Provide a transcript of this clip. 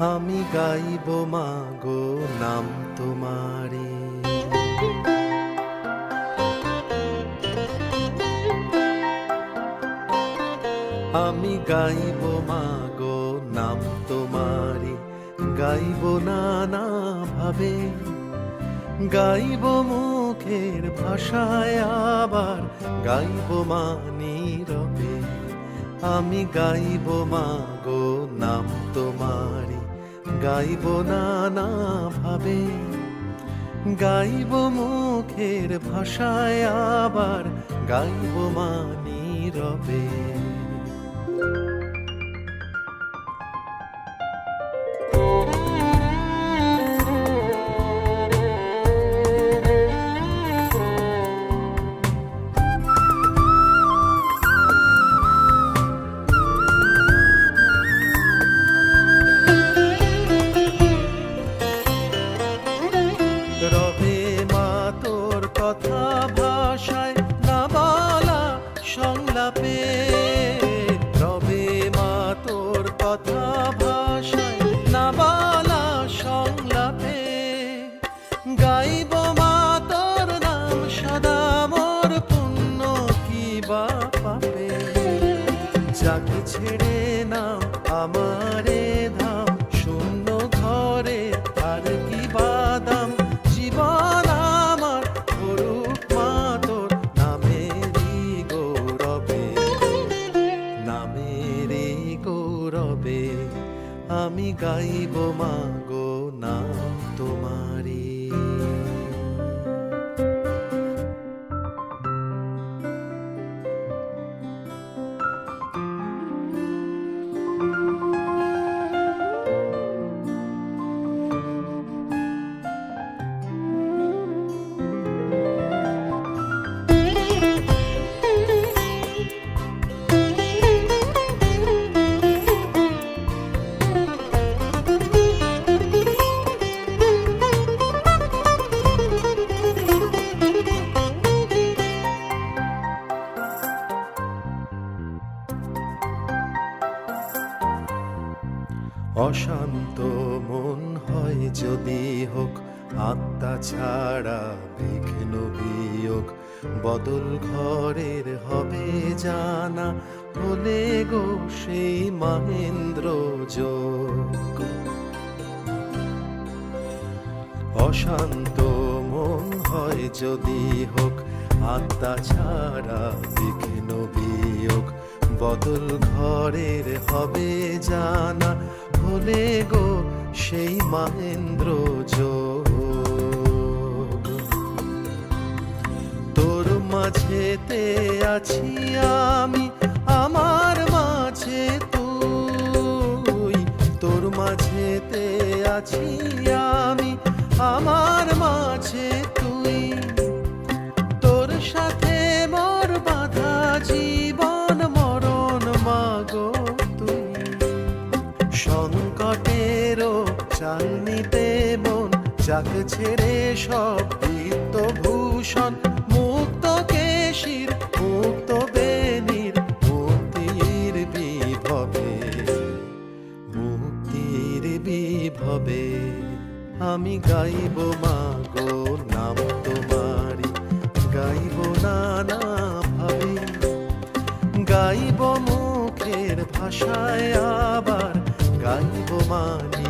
আমি গাইব মাগো নাম তোমারে। আমি গাইব মাগো নাম তোমারে। গাইব নানা ভাবে। গাইব মুখের ভাষায় আবার গাইব মা নীরবে। আমি গাইব মা গো, নাম তোমারি গাইব নানা ভাবে গাইব মুখের ভাষায় আবার গাইব মা নীরবে। কথা ভাষায় না বলা সংলাপে, তবে মা তোর কথা ভাষায় না বলা সংলাপে। গাইব মা তোর নাম সদা মোর পুণ্য কি বা পাবে যাকে ছেড়ে নাও আমারে আমি গাইব মাগো না তোমারি অশান্ত মন হয় যদি হোক, আত্মা ছাড়া বিঘ্ন বিয়োগ। বদল ঘরের হবে জানা হলে গো সেই মহেন্দ্র যোগ। অশান্ত মন হয় যদি হোক, আত্মা ছাড়া বিঘ্ন বিয়োগ। বদল ঘরের হবে জানা হলে গো, সেই মহেন্দ্র তোর মাঝেতে আছি আমি, আমার মাঝে তুই। তোর মাঝেতে আছি আমি সংকটেরও চাল নিতে যাক ছেড়ে সব ভূষণ, মুক্ত কেশির, মুক্ত বেনির মুক্তির বিভবে। মুক্তির বিভবে। আমি গাইব মা গো, নাম তোমারি গাইব নানা ভাবে। গাইব মুখের ভাষায় আবার গাইব মা নীরবে